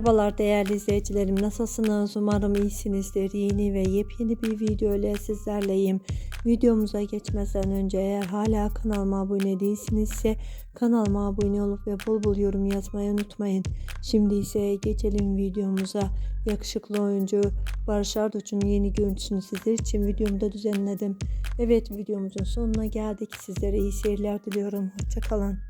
Merhabalar değerli izleyicilerim. Nasılsınız? Umarım iyisinizdir. Yeni ve yepyeni bir video ile sizlerleyim. Videomuza geçmeden önce eğer hala kanalıma abone değilsinizse kanalıma abone olup ve bol bol yorum yazmayı unutmayın. Şimdi ise geçelim videomuza. Yakışıklı oyuncu Barış Arduç'un yeni görüntüsünü sizler için videomda düzenledim. Evet videomuzun sonuna geldik. Sizlere iyi seyirler diliyorum. Hoşçakalın